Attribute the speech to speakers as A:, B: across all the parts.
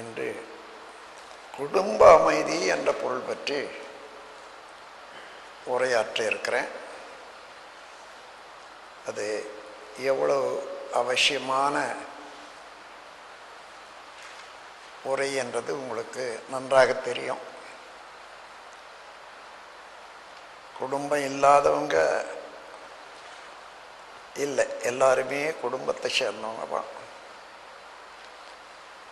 A: என்று குடும்ப அமைதி என்ற பொருள் பற்றி உரையாற்ற இருக்கிறேன். அது எவ்வளவு அவசியமான உரை என்றது உங்களுக்கு நன்றாக தெரியும். குடும்பம் இல்லாதவங்க இல்லை எல்லாருமே குடும்பத்தை சேர்ந்தவங்க தான்.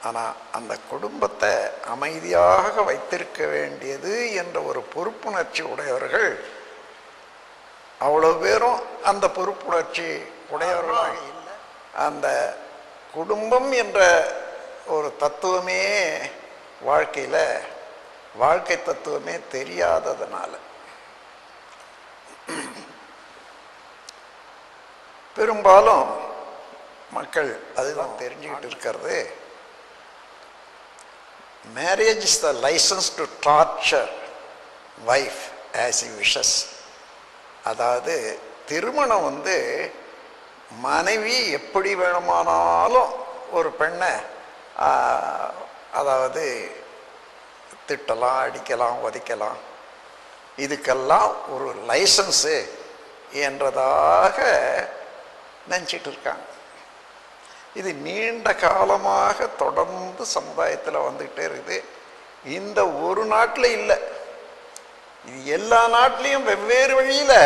A: ஆனால் அந்த குடும்பத்தை அமைதியாக வைத்திருக்க வேண்டியது என்ற ஒரு பொறுப்புணர்ச்சி உடையவர்கள் அவ்வளோ பேரும் அந்த பொறுப்புணர்ச்சி உடையவர்களாக இல்லை. அந்த குடும்பம் என்ற ஒரு தத்துவமே வாழ்க்கையில் வாழ்க்கை தத்துவமே தெரியாததுனால. பெரும்பாலும் மக்கள் அதுதான் தெரிஞ்சுக்கிட்டு இருக்கிறது. Marriage is the license to torture wife as he wishes அதாவது திருமணம் வந்து மனைவி எப்படி வேணுமானாலும் ஒரு பெண்ணை அதாவது திட்டலாம் அடிக்கலாம் உதைக்கலாம். இதுக்கெல்லாம் ஒரு லைசன்ஸு என்றதாக நினச்சிட்டு இருக்காங்க. இது நீண்ட காலமாக தொடர்ந்து சமுதாயத்தில் வந்துக்கிட்டே இருக்குது. இந்த ஒரு நாட்டில் இல்லை. இது எல்லா நாட்டிலையும் வெவ்வேறு வழியில்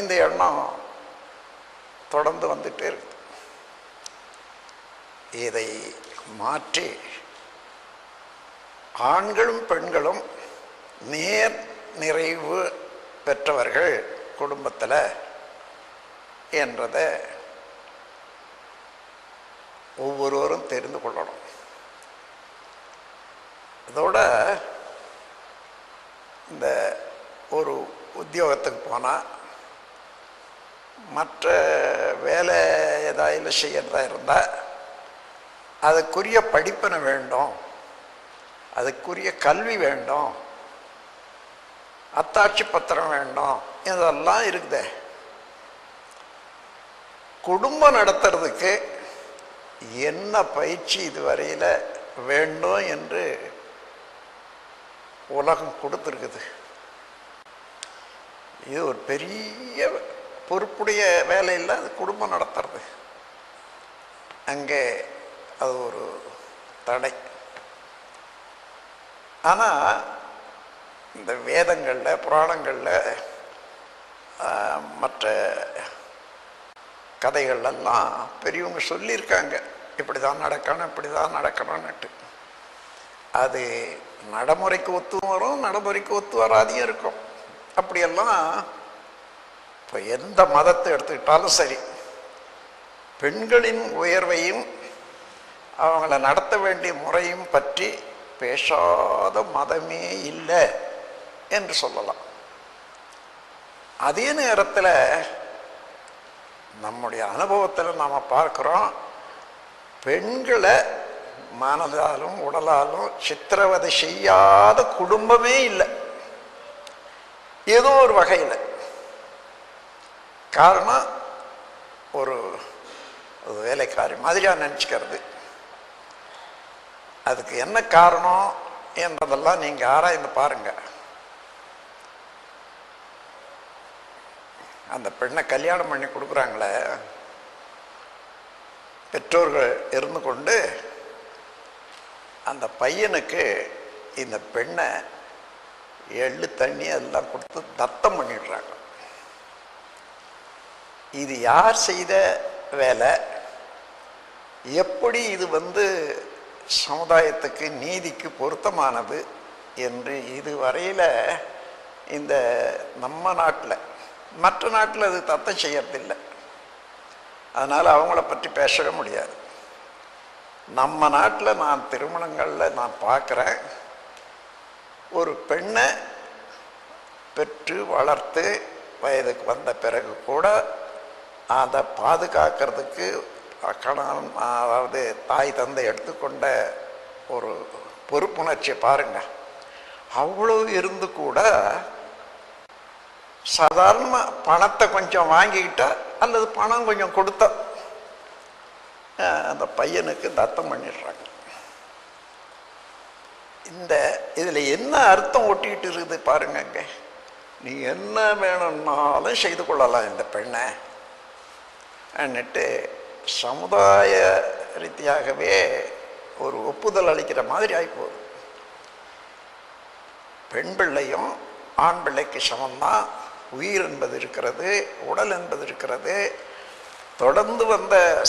A: இந்த எண்ணம் தொடர்ந்து வந்துட்டே இருக்குது. இதை மாற்றி ஆண்களும் பெண்களும் நேர் நிறைவு பெற்றவர்கள் குடும்பத்தில் என்றதை ஒவ்வொருவரும் தெரிந்து கொள்ளணும். இதோட இந்த ஒரு உத்தியோகத்துக்கு போனால் மற்ற வேலை ஏதாவது செய்யறதா இருந்தால் அதுக்குரிய படிப்பனை வேண்டும். அதுக்குரிய கல்வி வேண்டும். அத்தாட்சி பத்திரம் வேண்டும். இதெல்லாம் இருக்குதே. குடும்பம் நடத்துறதுக்கு என்ன பயிற்சி இதுவரையில் வேண்டும் என்று உலகம் கொடுத்துருக்குது. இது ஒரு பெரிய பொறுப்புடைய வேலையில் அது குடும்பம் நடத்துறது. அங்கே அது ஒரு தடை. ஆனால் இந்த வேதங்களில் புராணங்களில் மற்ற கதைகள்லாம் பெரியவங்க சொல்லியிருக்காங்க. இப்படி தான் நடக்கணும் இப்படி தான் நடக்கணும்னுட்டு. அது நடைமுறைக்கு ஒத்து வரும் நடைமுறைக்கு ஒத்து வராதையும் இருக்கும். அப்படியெல்லாம் இப்போ எந்த மதத்தை எடுத்துக்கிட்டாலும் சரி பெண்களின் உயர்வையும் அவங்கள நடத்த வேண்டிய முறையும் பற்றி பேசாத மதமே இல்லை என்று சொல்லலாம். அதே நேரத்தில் நம்முடைய அனுபவத்தில் நாம் பார்க்குறோம் பெண்களை மனதாலும் உடலாலும் சித்திரவதை செய்யாத குடும்பமே இல்லை. ஏதோ ஒரு வகையில். காரணம் ஒரு ஒரு வேலைக்காரி மாதிரியாக நினச்சிக்கிறது. அதுக்கு என்ன காரணம் என்றதெல்லாம் நீங்கள் ஆராய்ந்து பாருங்கள் அந்த பெண்ணை கல்யாணம் பண்ணி கொடுக்குறாங்களே பெற்றோர்கள் இருந்து கொண்டு அந்த பையனுக்கு இந்த பெண்ணை எள்ளு தண்ணி எல்லாம் கொடுத்து தத்தம் பண்ணிடுறாங்க. இது யார் செய்த வேலை? எப்படி இது வந்து சமுதாயத்துக்கு நீதிக்கு பொருத்தமானது என்று இதுவரையில் இந்த நம்ம நாட்டில் மற்ற நாட்டில் அது தத்தை செய்யறதில்லை. அதனால் அவங்கள பற்றி பேசவே முடியாது. நம்ம நாட்டில் நான் திருமணங்களில் நான் பார்க்குறேன். ஒரு பெண்ணை பெற்று வளர்த்து வயதுக்கு வந்த பிறகு கூட அதை பாதுகாக்கிறதுக்கு கணவன் அதாவது தாய் தந்தை எடுத்துக்கொண்ட ஒரு பொறுப்புணர்ச்சியை பாருங்கள் அவ்வளோ இருந்து கூட சாதாரணமாக பணத்தை கொஞ்சம் வாங்கிக்கிட்டா அல்லது பணம் கொஞ்சம் கொடுத்தா அந்த பையனுக்கு தத்தம் பண்ணிடுறாங்க. இந்த இதில் என்ன அர்த்தம் ஒட்டிக்கிட்டு இருக்குது பாருங்கங்க நீ என்ன வேணும்னாலும் செய்து கொள்ளலாம் இந்த பெண்ணை. அன்னுட்டு சமுதாய ரீதியாகவே ஒரு ஒப்புதல் அளிக்கிற மாதிரி ஆகிப்போகுது பெண் பிள்ளையும் ஆண் பிள்ளைக்கு சமம்தான். உயிர் என்பது இருக்கிறது உடல் என்பது இருக்கிறது. தொடர்ந்து வந்த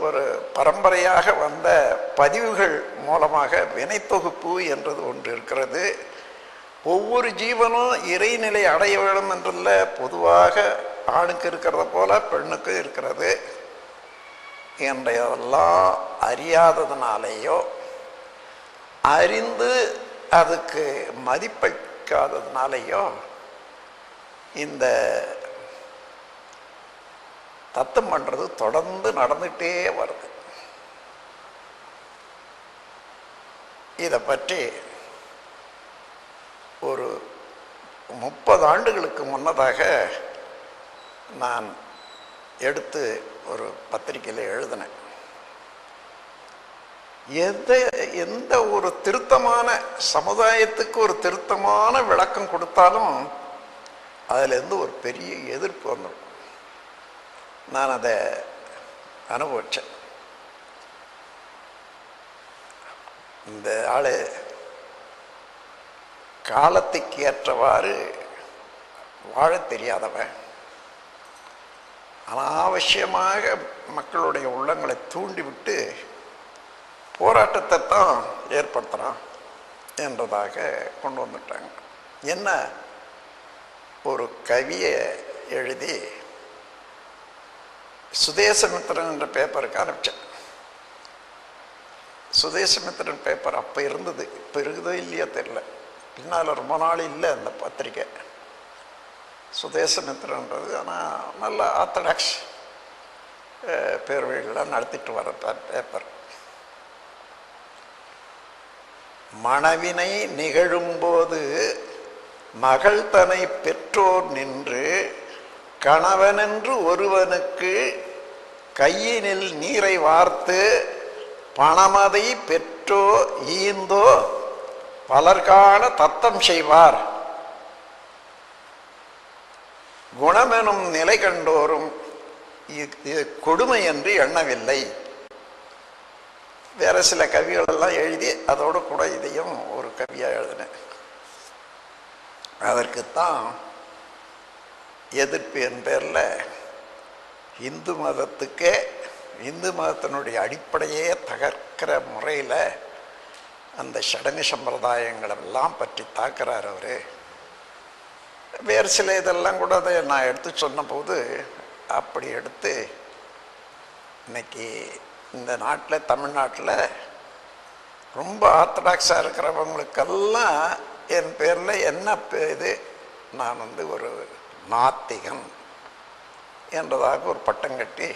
A: ஒரு பரம்பரையாக வந்த பதிவுகள் மூலமாக வினைத்தொகுப்பு என்றது ஒன்று இருக்கிறது. ஒவ்வொரு ஜீவனும் இறைநிலை அடைய வேண்டும் என்றல்ல பொதுவாக ஆணுக்கு இருக்கிறத போல பெண்ணுக்கு இருக்கிறது. என்றதெல்லாம் அறியாததுனாலேயோ அறிந்து அதுக்கு மதிப்பளிக்காததுனாலேயோ இந்த தத்தம் பண்ணுறது தொடர்ந்து நடந்துகிட்டே வருது. இதை பற்றி ஒரு முப்பது ஆண்டுகளுக்கு முன்னதாக நான் எடுத்து ஒரு பத்திரிக்கையில் எழுதினேன். எந்த எந்த ஒரு திருத்தமான சமுதாயத்துக்கு ஒரு திருத்தமான விளக்கம் கொடுத்தாலும் அதிலேருந்து ஒரு பெரிய எதிர்ப்பு வந்துடும் நான் அதை அனுபவித்தேன் இந்த ஆள் காலத்துக்கு ஏற்றவாறு வாழ தெரியாதவன். அனாவசியமாக மக்களுடைய உள்ளங்களை தூண்டிவிட்டு போராட்டத்தை தான் ஏற்படுத்துகிறான் என்றதாக கொண்டு வந்துட்டாங்க. என்ன? ஒரு கவியை எழுதி சுதேசமித்திரன் என்ற பேப்பருக்கு அனுப்பிச்சேன். சுதேசமித்திரன் பேப்பர் அப்போ இருந்தது இப்போ இருக்குதோ இல்லையோ தெரில பின்னால் ரொம்ப நாள் இல்லை அந்த பத்திரிக்கை. சுதேசமித்திரன்றது ஆனால் நல்ல ஆர்த்தடாக்ஸ் பேர்வழிகளாக நடத்திட்டு வர பேப்பர். மணவினை நிகழும்போது மகள் தனை பெற்றோர் நின்று கணவனென்று ஒருவனுக்கு கையினில் நீரை வார்த்து பணமதை பெற்றோ ஈந்தோ பலர்காண தத்தம் செய்வார். குணமெனும் நிலை கண்டோரும் இது கொடுமை என்று எண்ணவில்லை. வேற சில கவிகளெல்லாம் எழுதி அதோடு கூட இதையும் ஒரு கவியாக எழுதினேன். அதற்குத்தான் எதிர்ப்பு என் பேரில் இந்து மதத்துக்கே இந்து மதத்தினுடைய அடிப்படையே தகர்க்கிற முறையில் அந்த சடங்கு சம்பிரதாயங்களெல்லாம் பற்றி தாக்குறார் அவர். வேறு சில இதெல்லாம் கூட அதை நான் எடுத்து சொன்னபோது அப்படி எடுத்து இன்னைக்கு இந்த நாட்டில் தமிழ்நாட்டில் ரொம்ப ஆர்த்தடாக்ஸாக இருக்கிறவங்களுக்கெல்லாம் என் பேரில் என்ன பே- இது? நான் வந்து ஒரு நாத்திகன் என்றதாக ஒரு பட்டம் கட்டி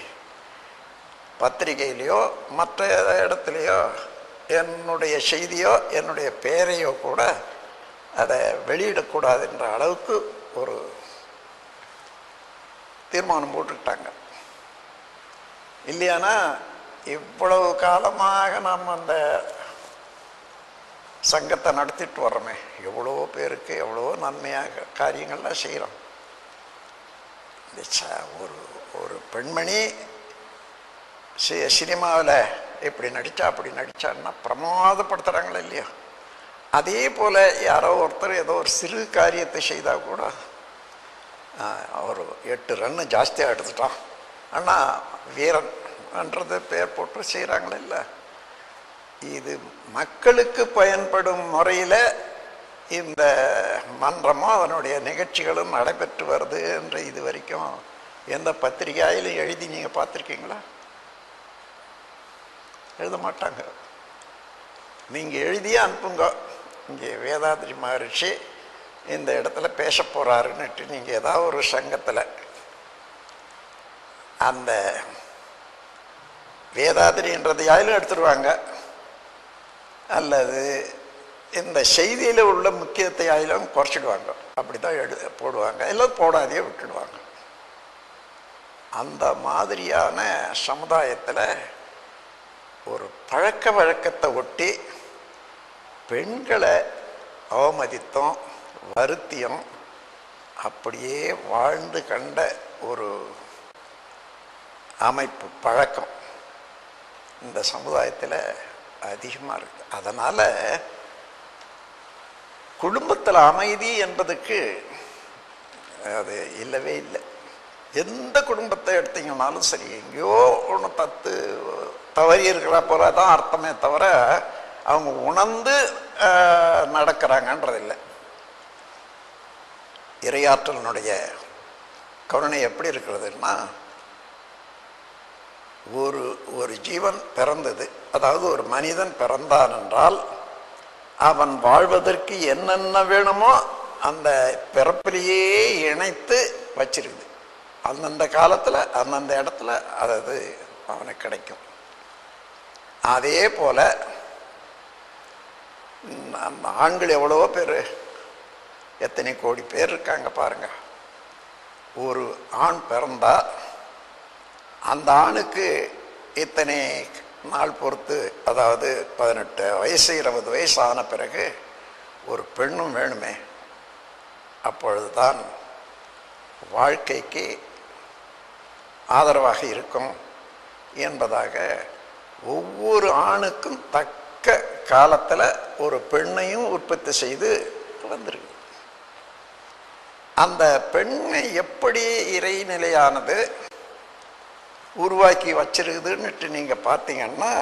A: பத்திரிகையிலையோ மற்ற இடத்துலையோ என்னுடைய செய்தியோ என்னுடைய பெயரையோ கூட அதை வெளியிடக்கூடாது என்ற அளவுக்கு ஒரு தீர்மானம் போட்டுக்கிட்டாங்க. இல்லையானா இவ்வளவு காலமாக நாம் அந்த சங்கத்தை நடத்திட்டு வர்றோமே. எவ்வளோ பேருக்கு எவ்வளோ நன்மையாக காரியங்கள்லாம் செய்கிறோம் இந்த ஒரு ஒரு பெண்மணி சி சினிமாவில் இப்படி நடித்தா அப்படி நடித்தான்னா பிரமாதப்படுத்துகிறாங்களே இல்லையா? அதே போல் யாரோ ஒருத்தர் ஏதோ ஒரு சிறு காரியத்தை செய்தால் கூட அவர் ஒரு எட்டு ரன்னு ஜாஸ்தியாக எடுத்துட்டான். ஆனால் வீரன்ன்றது பேர் போட்டு செய்கிறாங்களே இல்லை? இது மக்களுக்கு பயன்படும் முறையில் இந்த மன்றமும் அதனுடைய நிகழ்ச்சிகளும் நடைபெற்று வருது என்று இது வரைக்கும் எந்த பத்திரிகையிலும் எழுதி நீங்கள் பார்த்துருக்கீங்களா? எழுத மாட்டாங்க. நீங்கள் எழுதியே அனுப்புங்க. இங்கே வேதாதிரி மகரிஷி இந்த இடத்துல பேச போகிறாருன்னுட்டு நீங்கள் ஏதாவது ஒரு சங்கத்தில் அந்த வேதாதிரின்றதையாயிலும் எடுத்துருவாங்க. அல்லது இந்த செய்தியில் உள்ள முக்கியத்தை ஆயிலும் குறைச்சிடுவாங்க. அப்படி தான் எழு போடுவாங்க. எல்லாம் போடாதையே விட்டுடுவாங்க. அந்த மாதிரியான சமுதாயத்தில் ஒரு பழக்க வழக்கத்தை ஒட்டி பெண்களை அவமதித்தோம் வருத்தியம் அப்படியே வாழ்ந்து கண்ட ஒரு அமைப்பு பழக்கம் இந்த சமுதாயத்தில் அதிகமாக இருக்குது அதனால் குடும்பத்தில் அமைதி என்பதுக்கு அது இல்லவே இல்லை. எந்த குடும்பத்தை எடுத்தீங்கன்னாலும் சரி எங்கேயோ ஒன்று தத்து தவறி இருக்கிற போல தான் அர்த்தமே தவிர அவங்க உணர்ந்து நடக்கிறாங்கன்றதில்லை நடக்கிறாங்கன்றது இல்லை. இரையாற்றலினுடைய கருணை எப்படி இருக்கிறதுன்னா ஒரு ஒரு ஜீவன் பிறந்தது அதாவது ஒரு மனிதன் பிறந்தான் என்றால் அவன் வாழ்வதற்கு என்னென்ன வேணுமோ அந்த பிறப்பிலேயே இணைத்து வச்சிருக்குது. அந்தந்த காலத்தில் அந்தந்த இடத்துல அது அவனுக்கு கிடைக்கும். அதே போல் ஆண்கள் எவ்வளவோ பேர் எத்தனை கோடி பேர் இருக்காங்க பாருங்க. ஒரு ஆண் பிறந்தா அந்த ஆணுக்கு இத்தனை நாள் பொறுத்து அதாவது பதினெட்டு வயசு இருபது வயசு ஆன பிறகு ஒரு பெண்ணும் வேணுமே. அப்பொழுதுதான் வாழ்க்கைக்கு ஆதரவாக இருக்கும் என்பதாக ஒவ்வொரு ஆணுக்கும் தக்க காலத்தில் ஒரு பெண்ணையும் உற்பத்தி செய்து வந்திருக்கு. அந்த பெண்ணை எப்படி இறைநிலையானது உருவாக்கி வச்சிருக்குதுன்னுட்டு நீங்கள் பார்த்தீங்கன்னா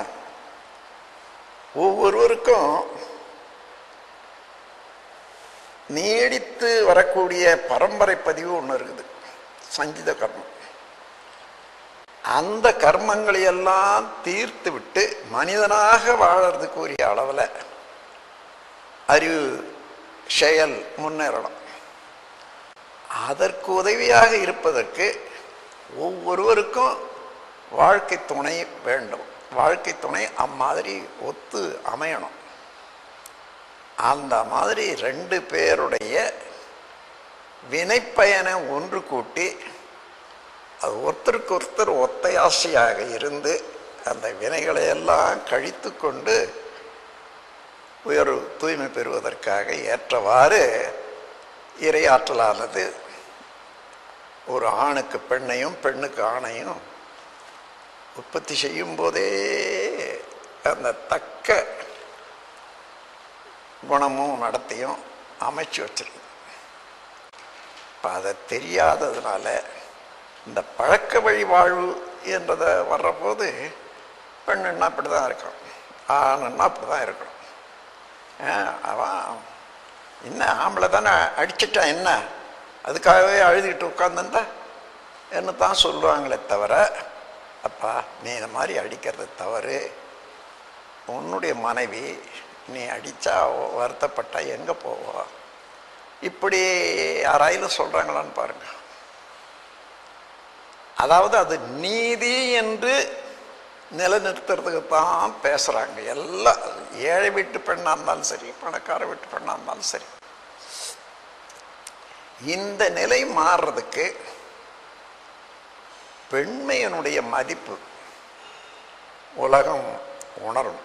A: ஒவ்வொருவருக்கும் நீடித்து வரக்கூடிய பரம்பரை பதிவு ஒன்று இருக்குது. சஞ்சித கர்மம். அந்த கர்மங்களை எல்லாம் தீர்த்து விட்டு மனிதனாக வாழறதுக்கு உரிய அளவில் அறிவு செயல் முன்னேறணும். அதற்கு உதவியாக இருப்பதற்கு ஒவ்வொருவருக்கும் வாழ்க்கை துணை வேண்டும். வாழ்க்கை துணை அம்மாதிரி ஒத்து அமையணும். அந்த மாதிரி ரெண்டு பேருடைய வினைப்பயனை ஒன்று கூட்டி அது ஒருத்தருக்கு ஒருத்தர் ஒத்தையாசையாக இருந்து அந்த வினைகளை எல்லாம் கழித்து கொண்டு உயர்வு தூய்மை பெறுவதற்காக ஏற்றவாறு இறையாற்றலானது ஒரு ஆணுக்கு பெண்ணையும் பெண்ணுக்கு ஆணையும் உற்பத்தி செய்யும் போதே அந்த தக்க குணமும் நடத்தையும் அமைச்சு வச்சிருக்கு இப்போ அதை தெரியாததுனால இந்த பழக்க வழி வாழ்வு என்றதை வர்றபோது பெண்ணுன்னா அப்படி தான் இருக்கும். ஆணுன்னா அப்படி தான் இருக்கணும் ஆ, அவன் என்ன ஆம்பளை தானே அடிச்சிட்டான் என்ன? அதுக்காகவே அழுதுகிட்டு உட்காந்துருந்தா என்ன தான் சொல்லுவாங்களே தவிர அப்பா நீ இந்த மாதிரி அடிக்கிறது தவறு. உன்னுடைய மனைவி நீ அடித்தா வருத்தப்பட்டா எங்கே போவா? இப்படி யாராயிலும் சொல்கிறாங்களான்னு பாருங்க. அதாவது அது நீதி என்று நிலைநிறுத்துறதுக்கு தான் பேசுகிறாங்க எல்லாம் ஏழை வீட்டு பெண்ணாக இருந்தாலும் சரி பணக்கார வீட்டு பெண்ணாக இருந்தாலும் சரி. இந்த நிலை மாறுறதுக்கு பெண்மையினுடைய மதிப்பு உலகம் உணரும்.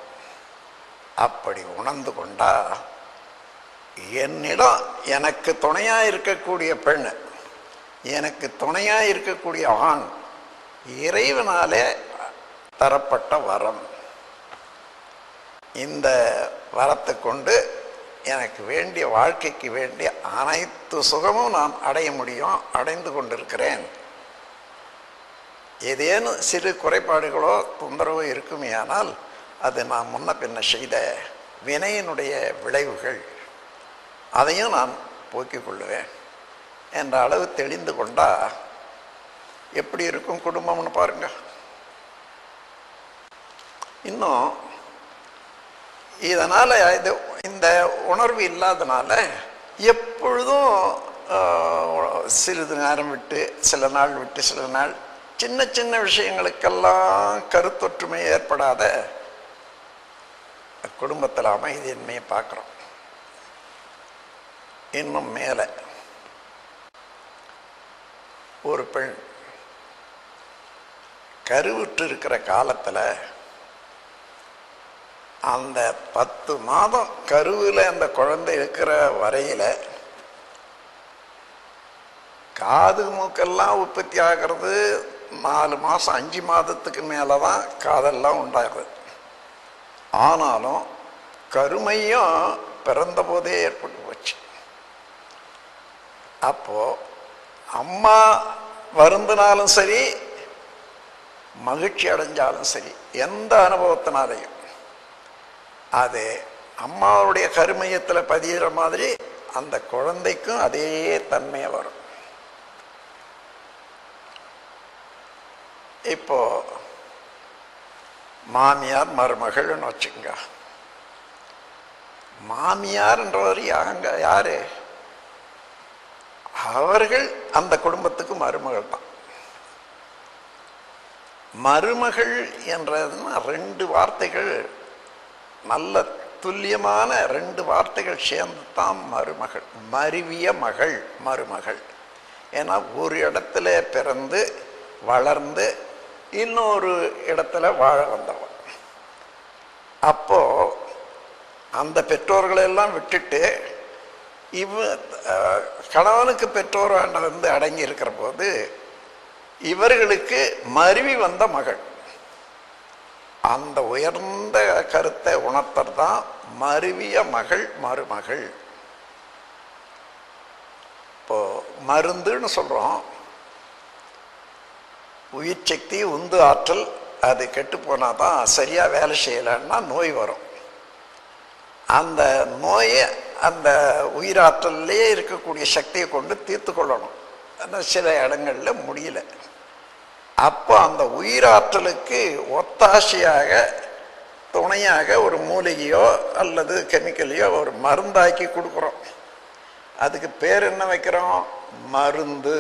A: அப்படி உணர்ந்து கொண்டா என்னிடம் எனக்கு துணையாக இருக்கக்கூடிய பெண் எனக்கு துணையாக இருக்கக்கூடிய ஆண் இறைவனாலே தரப்பட்ட வரம். இந்த வரத்தை கொண்டு எனக்கு வேண்டிய வாழ்க்கைக்கு வேண்டிய அனைத்து சுகமும் நான் அடைய முடியும் அடைந்து கொண்டிருக்கிறேன். ஏதேனும் சிறு குறைபாடுகளோ தொந்தரவோ இருக்குமேயானால் அது நான் முன்ன பின்ன செய்த வினையினுடைய விளைவுகள். அதையும் நான் போக்கிக் கொள்ளுவேன். என்ற அளவு தெளிந்து கொண்டா எப்படி இருக்கும் குடும்பம்னு பாருங்க. இன்னும் இதனால் இது இந்த உணர்வு இல்லாதனால எப்பொழுதும் சிறிது நேரம் விட்டு சில நாள் விட்டு சில நாள் சின்ன சின்ன விஷயங்களுக்கெல்லாம் கருத்தொற்றுமை ஏற்படாத குடும்பத்தில் அமைதியின்மையை பார்க்குறோம். இன்னும் மேலே ஒரு பெண் கருவுற்று இருக்கிற காலத்தில் அந்த பத்து மாதம் கருவில் அந்த குழந்தை இருக்கிற வரையில் காது மூக்கெல்லாம் உற்பத்தி ஆகிறது நாலு மாதம் அஞ்சு மாதத்துக்கு மேலே தான் காதெல்லாம் உண்டாகுது. ஆனாலும் கருமையும் பிறந்த போதே ஏற்பட்டு போச்சு. அப்போது அம்மா வருந்தினாலும் சரி மகிழ்ச்சி அடைஞ்சாலும் சரி எந்த அனுபவத்தினாலையும். அது அம்மாவுடைய கருமையத்தில் பதிகிற மாதிரி அந்த குழந்தைக்கும் அதே தன்மையை வரும். இப்போ மாமியார் மருமகள்னு வச்சுக்கோங்க. மாமியார்ன்றவர் யாங்க யாரு? அவர்கள் அந்த குடும்பத்துக்கு மருமகள் தான். மருமகள் என்றதுன்னா ரெண்டு வார்த்தைகள் நல்ல துல்லியமான ரெண்டு வார்த்தைகள் சேர்ந்து தான் மருமகள். மருவிய மகள் மருமகள். ஏன்னா ஒரு இடத்துல பிறந்து வளர்ந்து இன்னொரு இடத்துல வாழ வந்தவன். அப்போ அந்த பெற்றோர்களெல்லாம் விட்டுட்டு இவ கணவனுக்கு பெற்றோர் வந்து அடங்கி இருக்கிற போது இவர்களுக்கு மருவி வந்த மகள். அந்த உயர்ந்த கருத்தை உணர்த்தர் தான் மருவிய மகள் மருமகள். இப்போ மருந்துன்னு சொல்கிறோம் உயிர் சக்தி உந்து ஆற்றல் அது கெட்டு போனால் தான் சரியாக வேலை செய்யலைன்னா நோய் வரும். அந்த நோயை அந்த உயிராற்றல்லையே இருக்கக்கூடிய சக்தியை கொண்டு தீர்த்து கொள்ளணும். ஆனால் சில இடங்கள்ல முடியல. அப்போ அந்த உயிராற்றலுக்கு ஒத்தாசையாக துணையாக ஒரு மூலிகையோ அல்லது கெமிக்கலையோ ஒரு மருந்தாக்கி கொடுக்குறோம். அதுக்கு பேர் என்ன வைக்கிறோம்? மருந்து.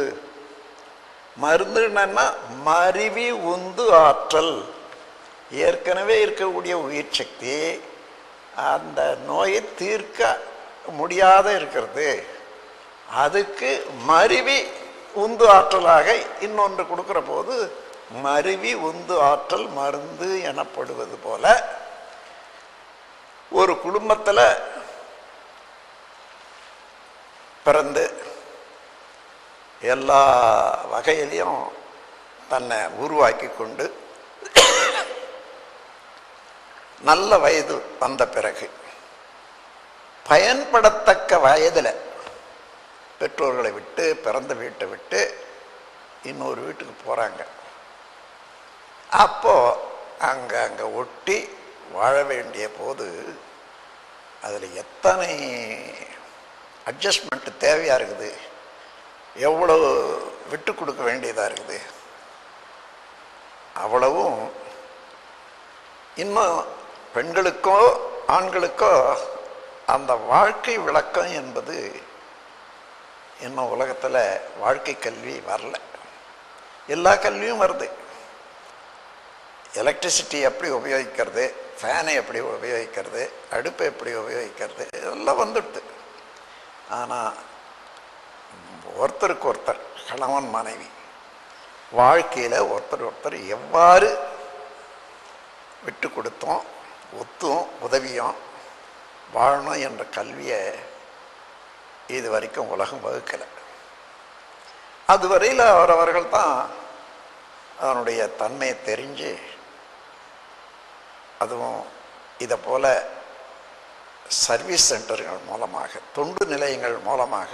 A: மருந்து மருவி உந்து ஆற்றல். ஏற்கனவே இருக்கக்கூடிய உயிர் சக்தி அந்த நோயை தீர்க்க முடியாத இருக்கிறது. அதுக்கு மருவி உந்து ஆற்றலாக இன்னொன்று கொடுக்குற போது மருவி உந்து ஆற்றல் மருந்து எனப்படுவது போல ஒரு குடும்பத்தில் பிறந்து எல்லா வகையிலையும் தன்னை உருவாக்கி கொண்டு நல்ல வயது வந்த பிறகு பயன்படத்தக்க வயதில் பெற்றோர்களை விட்டு பிறந்த வீட்டை விட்டு இன்னொரு வீட்டுக்கு போகிறாங்க அப்போது அங்கே அங்கே ஒட்டி வாழ வேண்டிய போது அதில் எத்தனை அட்ஜஸ்ட்மெண்ட் தேவையாக இருக்குது? எவ்வளோ விட்டு கொடுக்க வேண்டியதாக இருக்குது? அவ்வளவும் இன்னும் பெண்களுக்கோ ஆண்களுக்கோ அந்த வாழ்க்கை விளக்கம் என்பது இன்னும் உலகத்தில் வாழ்க்கை கல்வி வரல. எல்லா கல்வியும் வருது. எலக்ட்ரிசிட்டி எப்படி உபயோகிக்கிறது ஃபேனை எப்படி உபயோகிக்கிறது அடுப்பை எப்படி உபயோகிக்கிறது இதெல்லாம் வந்துடுது. ஆனால் ஒருத்தருக்கு ஒருத்தர் கணவன் மனைவி. வாழ்க்கையில் ஒருத்தர் ஒருத்தர் எவ்வாறு விட்டு கொடுத்தோம் ஒத்தும் உதவியும் வாழணும் என்ற கல்வியை இது வரைக்கும் உலகம் வகுக்கலை. அதுவரையில் அவரவர்கள் தான் அதனுடைய தன்மையை தெரிஞ்சு அதுவும் இதை போல் சர்வீஸ் சென்டர்கள் மூலமாக தொண்டு நிலையங்கள் மூலமாக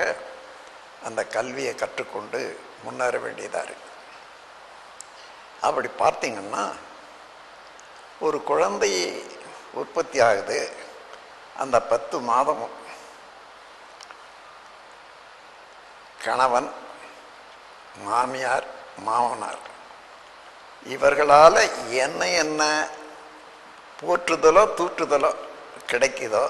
A: அந்த கல்வியை கற்றுக்கொண்டு முன்னேற வேண்டியதாக இருக்குது அப்படி பார்த்தீங்கன்னா ஒரு குழந்தை உற்பத்தி ஆகுது அந்த பத்து மாதம் கணவன் மாமியார் மாமனார் இவர்களால் என்ன என்ன போற்றுதலோ தூற்றுதலோ கிடைக்குதோ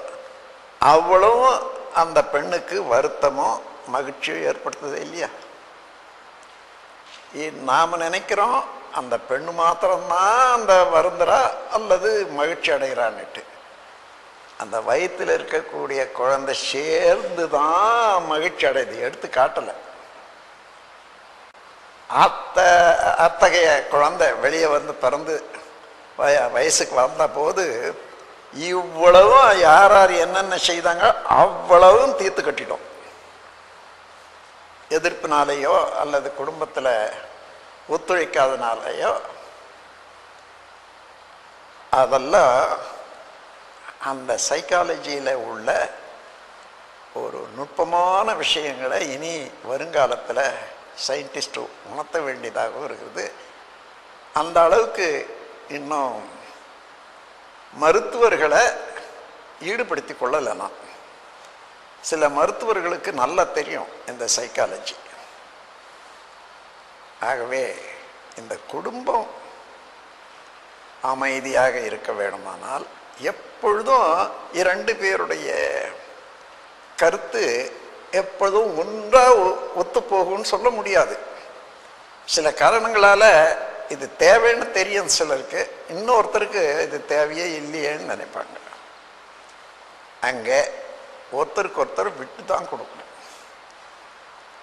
A: அவ்வளவும் அந்த பெண்ணுக்கு வருத்தமோ மகிழ்ச்சியை ஏற்படுத்துது இல்லையா? நாம் நாம நினைக்கிறோம் அந்த பெண்ணு மாத்திரம்தான் அந்த வருந்துறா அல்லது மகிழ்ச்சி அடைகிறான்னுட்டு. அந்த வயிற்றில் இருக்கக்கூடிய குழந்தை சேர்ந்து தான் மகிழ்ச்சி அடையுது. எடுத்து காட்டலை. அத்த அத்தகைய குழந்தை வெளியே வந்து பிறந்து வய வயசுக்கு வந்த போது இவ்வளவும் யார் யார் என்னென்ன செய்தாங்க அவ்வளவும் தீர்த்து கட்டிட்டோம். எதிர்ப்பினாலேயோ அல்லது குடும்பத்தில் ஒத்துழைக்காதனாலேயோ அதெல்லாம் அந்த சைக்காலஜியில் உள்ள ஒரு நுட்பமான விஷயங்களை இனி வருங்காலத்தில் சயின்டிஸ்ட்டு உணர்த்த வேண்டியதாகவும் இருக்குது. அந்த அளவுக்கு இன்னும் மருத்துவர்களை ஈடுபடுத்தி கொள்ளலை நான். சில மருத்துவர்களுக்கு நல்லா தெரியும் இந்த சைக்காலஜி ஆகவே இந்த குடும்பம் அமைதியாக இருக்க வேண்டுமானால் எப்பொழுதும் இரண்டு பேருடைய கருத்து எப்பொழுதும் ஒன்றா ஒத்துப்போகும்னு சொல்ல முடியாது. சில காரணங்களால் இது தேவைன்னு தெரியும் சிலருக்கு இன்னொருத்தருக்கு இது தேவையே இல்லையேன்னு நினைப்பாங்க. அங்கே ஒருத்தருக்கு ஒருத்தர் விட்டு தான் கொடுக்கணும்.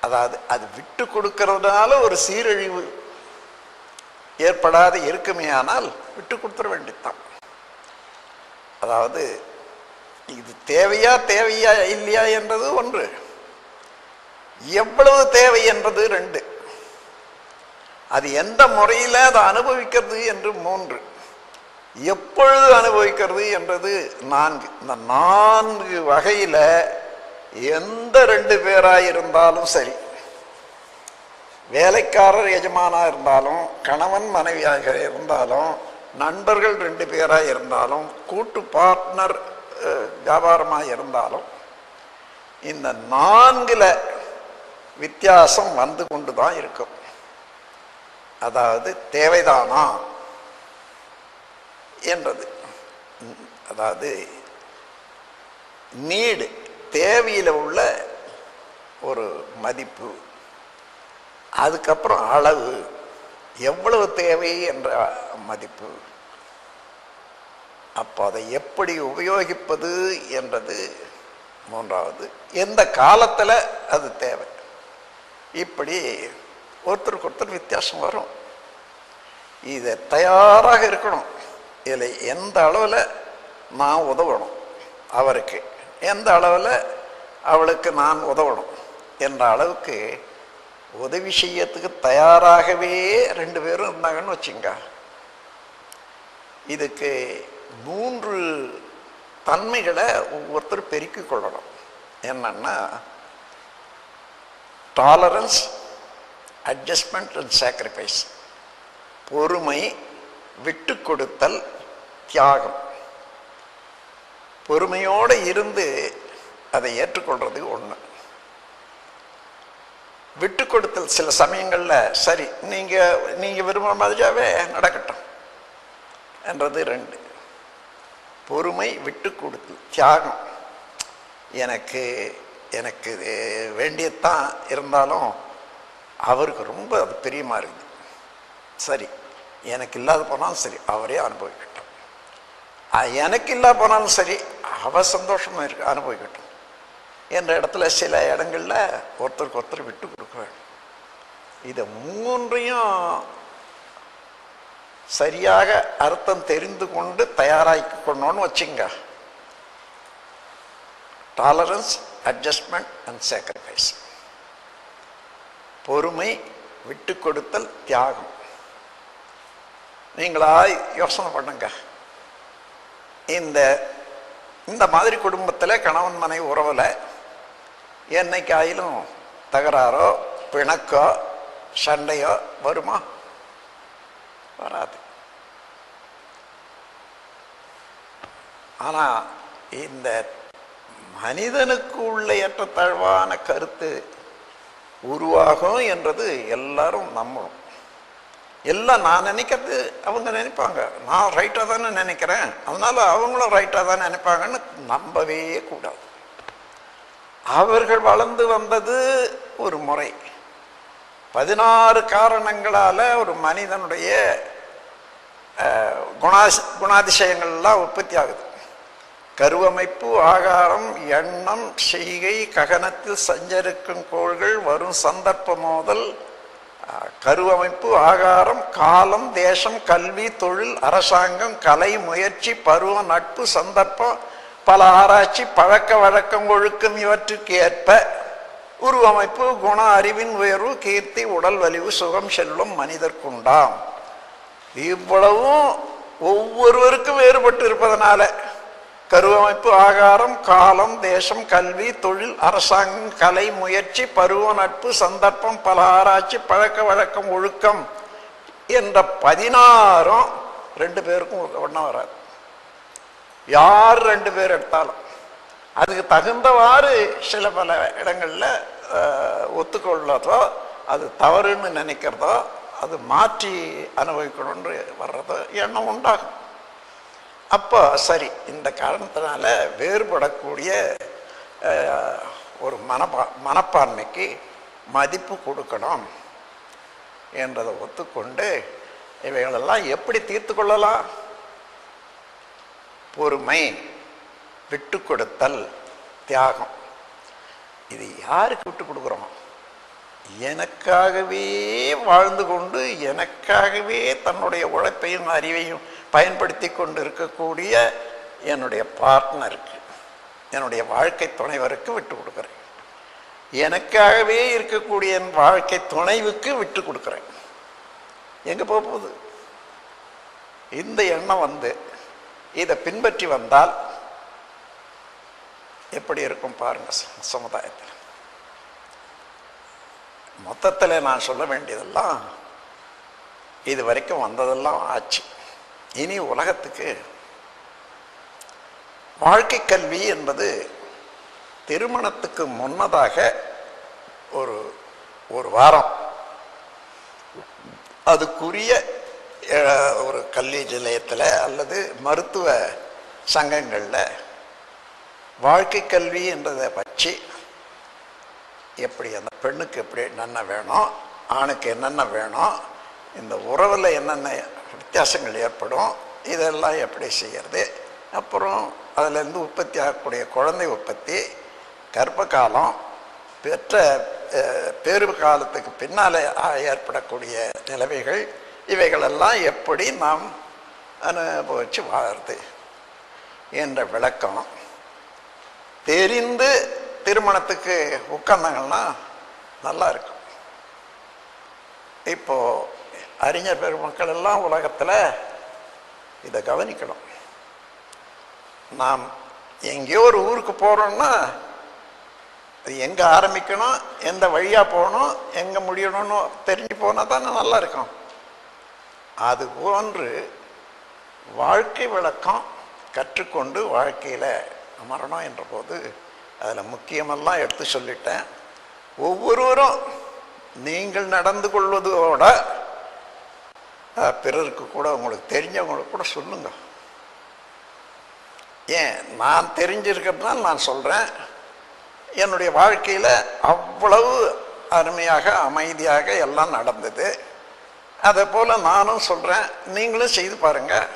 A: அதாவது அது விட்டு கொடுக்கறதுனால ஒரு சீரழிவு ஏற்படாத இருக்குமே ஆனால் விட்டு கொடுத்துட வேண்டியதுதான். அதாவது இது தேவையா தேவையா இல்லையா என்றது ஒன்று. எவ்வளவு தேவை என்றது ரெண்டு. அது எந்த முறையில் அதை அனுபவிக்கிறது என்று மூன்று. எப்பொழுது அனுபவிக்கிறது என்றது நான்கு. இந்த நான்கு வகையில் எந்த ரெண்டு பேராக இருந்தாலும் சரி வேலைக்காரர் எஜமானாக இருந்தாலும் கணவன் மனைவியாக இருந்தாலும் நண்பர்கள் ரெண்டு பேராக இருந்தாலும் கூட்டு பார்ட்னர் வியாபாரமாக இருந்தாலும் இந்த நான்கில் வித்தியாசம் வந்து கொண்டு தான் இருக்கும். அதாவது தேவைதானா? என்றது. அதாவது நீடு தேவையில் உள்ள ஒரு மதிப்பு அதுக்கப்புறம் அளவு எவ்வளவு தேவை என்ற மதிப்பு. அப்போ அதை எப்படி உபயோகிப்பது என்றது மூன்றாவது. எந்த காலத்தில் அது தேவை? இப்படி ஒருத்தருக்கு ஒருத்தர் வித்தியாசம் வரும். இதை தயாராக இருக்கணும். இதில் எந்த அளவில் நான் உதவணும் அவருக்கு? எந்த அளவில் அவளுக்கு நான் உதவணும்? என்ற அளவுக்கு உதவி செய்யறதுக்கு தயாராகவே ரெண்டு பேரும் இருந்தாங்கன்னு வச்சுங்க. இதுக்கு மூன்று தன்மைகளை ஒவ்வொருத்தர் பெருக்கிக் கொள்ளணும். என்னன்னா டாலரன்ஸ் அட்ஜஸ்ட்மெண்ட் அண்ட் சாக்ரிஃபைஸ் பொறுமை விட்டு கொடுத்தல் தியாகம். பொறுமையோடு இருந்து அதை ஏற்றுக்கொள்றது ஒன்று விட்டு கொடுத்தல் சில சமயங்களில் சரி நீங்கள் நீங்கள் விரும்புகிற மாதிரியாவே நடக்கட்டும் என்றது ரெண்டு. பொறுமை விட்டு கொடுத்தல் தியாகம். எனக்கு எனக்கு வேண்டியதான் இருந்தாலும் அவருக்கு ரொம்ப அது பிரியமாக இருக்குது. சரி எனக்கு இல்லாத போனாலும் சரி அவரே அனுபவிக்கும் எனக்கு இல்லை போனாலும் சரி அவ சந்தோஷமாக இருக்கு அனுபவிக்கட்டும். என்ற இடத்துல சில இடங்களில் ஒருத்தருக்கு ஒருத்தர் விட்டு கொடுக்க வேண்டும் இதை மூன்றையும் சரியாக அர்த்தம் தெரிந்து கொண்டு தயாராக்கி கொண்டோன்னு வச்சுங்க. டாலரன்ஸ் அட்ஜஸ்ட்மெண்ட் அண்ட் சேக்ரிஃபைஸ் பொறுமை விட்டு கொடுத்தல் தியாகம். நீங்களா யோசனை பண்ணுங்க. இந்த இந்த மாதிரி குடும்பத்தில் கணவன் மனைவி உறவில் என்னைக்காயிலும் தகராறோ பிணக்கோ சண்டையோ வருமா? வராது. ஆனால் இந்த மனிதனுக்கு உள்ள ஏற்றத்தாழ்வான கருத்து உருவாகும் என்றது எல்லாரும் நம்பணும் எல்லாம் நான் நினைக்கிறது அவங்க நினைப்பாங்க. நான் ரைட்டாக தானே நினைக்கிறேன். அதனால் அவங்களும் ரைட்டாக தான் நினைப்பாங்கன்னு நம்பவே கூடாது. அவர்கள் வளர்ந்து வந்தது ஒரு முறை. பதினாறு காரணங்களால் ஒரு மனிதனுடைய குணாஸ் குணாதிசயங்கள்லாம் உற்பத்தி ஆகுது. கருவமைப்பு ஆகாரம் எண்ணம் செய்கை ககனத்தில் சஞ்சரிக்கும் கோள்கள் வரும் சந்தர்ப்ப மோதல் கருவமைப்பு ஆகாரம் காலம் தேசம் கல்வி தொழில் அரசாங்கம் கலை முயற்சி பருவம் நட்பு சந்தர்ப்பம் பல ஆராய்ச்சி பழக்க வழக்கம் ஒழுக்கம் இவற்றுக்கு ஏற்ப உருவமைப்பு குண அறிவின் உயர்வு கீர்த்தி உடல் வலிவு சுகம் செல்வம் மனிதர்க்குண்டாம். இவ்வளவும் ஒவ்வொருவருக்கும் வேறுபட்டு இருப்பதனால கருவமைப்பு ஆகாரம் காலம் தேசம் கல்வி தொழில் அரசாங்கம் கலை முயற்சி பருவ நட்பு சந்தர்ப்பம் பல ஆராய்ச்சி பழக்க வழக்கம் ஒழுக்கம் என்ற பதினாறும் ரெண்டு பேருக்கும் ஒன்றா வராது. யார் ரெண்டு பேர் எடுத்தாலும். அதுக்கு தகுந்தவாறு சில பல இடங்களில் ஒத்துக்கொள்ளதோ அது தவறுன்னு நினைக்கிறதோ அது மாற்றி அனுபவிக்கணும்னு வர்றதோ எண்ணம் உண்டாகும். அப்போ சரி இந்த காரணத்தினால வேறுபடக்கூடிய ஒரு மனப்பா மனப்பான்மைக்கு மதிப்பு கொடுக்கணும் என்றதை ஒத்துக்கொண்டு இவைகளெல்லாம் எப்படி தீர்த்து கொள்ளலாம்? பொறுமை விட்டு கொடுத்தல் தியாகம். இது யாருக்கு விட்டு கொடுக்குறோம்? எனக்காகவே வாழ்ந்து கொண்டு எனக்காகவே தன்னுடைய உழைப்பையும் அறிவையும் பயன்படுத்தி கொண்டு இருக்கக்கூடிய என்னுடைய பார்ட்னருக்கு என்னுடைய வாழ்க்கை துணைவருக்கு விட்டு கொடுக்குறேன். எனக்காகவே இருக்கக்கூடிய என் வாழ்க்கை துணைவுக்கு விட்டு கொடுக்குறேன். எங்கே போக போகுது? இந்த எண்ணம் வந்து இதை பின்பற்றி வந்தால் எப்படி இருக்கும் பாருங்க சமுதாயத்தில். மொத்தத்தில் நான் சொல்ல வேண்டியதெல்லாம் இது வரைக்கும் வந்ததெல்லாம் ஆச்சு. இனி உலகத்துக்கு வாழ்க்கை கல்வி என்பது திருமணத்துக்கு முன்னதாக ஒரு ஒரு வாரம். அதுக்குரிய ஒரு கல்வி நிலையத்தில் அல்லது மருத்துவ சங்கங்களில் வாழ்க்கை கல்வி என்றதை வச்சு எப்படி அந்த பெண்ணுக்கு எப்படி என்னென்ன வேணும் ஆணுக்கு என்னென்ன வேணும் இந்த உறவில் என்னென்ன வித்தியாசங்கள் ஏற்படும். இதெல்லாம் எப்படி செய்கிறது அப்புறம் அதிலேருந்து உற்பத்தி ஆகக்கூடிய குழந்தை உற்பத்தி கர்ப்ப காலம் பெற்ற பேரு காலத்துக்கு பின்னால் ஏற்படக்கூடிய நிலைமைகள் இவைகளெல்லாம் எப்படி நாம் அனுபவிச்சு வாழறது என்ற விளக்கம். தெரிந்து திருமணத்துக்கு உட்கார்ந்தாங்கன்னா நல்லா இருக்கும். இப்போது அறிஞர் பெருமக்கள் எல்லாம் உலகத்தில் இதை கவனிக்கணும். நாம் எங்கேயோ ஒரு ஊருக்கு போகிறோம்னா அது எங்கே ஆரம்பிக்கணும் எந்த வழியாக போகணும் எங்கே முடியணும்னு தெரிஞ்சு போனால் தானே நல்லா இருக்கும். அது போன்று வாழ்க்கை விளக்கம் கற்றுக்கொண்டு வாழ்க்கையில் அமரணும் என்ற போது அதில் முக்கியமெல்லாம் எடுத்து சொல்லிட்டேன். ஒவ்வொருவரும் நீங்கள் நடந்து கொள்வதோட பிறருக்கு கூட உங்களுக்கு தெரிஞ்சவங்களுக்கு கூட சொல்லுங்க. ஏன் நான் தெரிஞ்சிருக்கிறதுனால நான் சொல்கிறேன் என்னுடைய வாழ்க்கையில் அவ்வளவு அருமையாக அமைதியாக எல்லாம் நடந்தது. அதே போல் நானும் சொல்கிறேன் நீங்களும் செய்து பாருங்கள்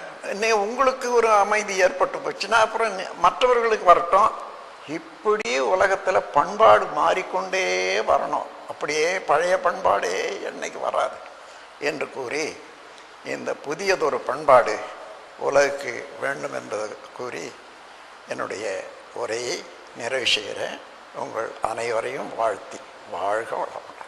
A: நீ உங்களுக்கு ஒரு அமைதி ஏற்பட்டு போச்சுன்னா அப்புறம் மற்றவர்களுக்கு வரட்டும். இப்படி உலகத்தில் பண்பாடு மாறிக்கொண்டே வரணும். அப்படியே பழைய பண்பாடே என்னைக்கு வராது என்று கூறி இந்த புதியதொரு பண்பாடு உலகுக்கு வேண்டும் என்பதை கூறி என்னுடைய உரையை நிறைவு செய்கிறேன். உங்கள் அனைவரையும் வாழ்த்தி வாழ்க வளமுடன்.